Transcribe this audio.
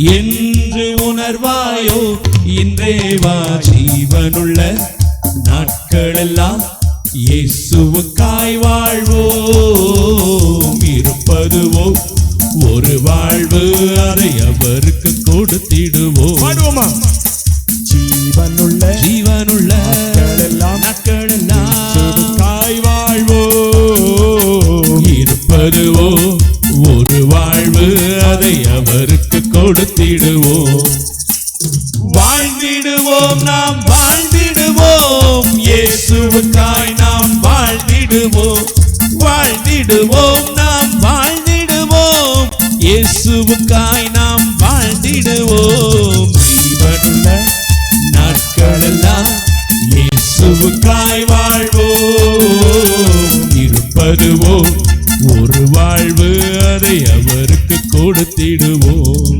என்று உணர்வாயோ? இன்றே வா ஜீவனுள்ள நாட்களெல்லாம் இயேசுவுக்காய் வாழ்வோம். இருப்பதுவோ ஒரு வாழ்வு அதை அவருக்கு கொடுத்திடுவோம். ஜீவனுள்ள ஜீவனுள்ள நாட்களெல்லாம் நாட்களெல்லாம் இயேசுவுக்காய் வாழ்வோ இருப்பதுவோ ஒரு வாழ்வு அதை அவருக்கு கொடுத்திடுவோம். வாழ்ந்திடுவோம் நாம் வாழ்ந்திடுவோம். இயேசுவுக்காய் நாம் வாழ்ந்திடுவோம். வாழ்ந்திடுவோம் நாம் வாழ்ந்திடுவோம். இயேசுவுக்காய் நாம் வாழ்ந்திடுவோம். ஜீவனுள்ள நாட்களெல்லாம் இயேசுவுக்காய் வாழ்வோம். இருப்பதுவோ ஒரு வாழ்வு அதை அவருக்கு கொடுத்திடுவோம்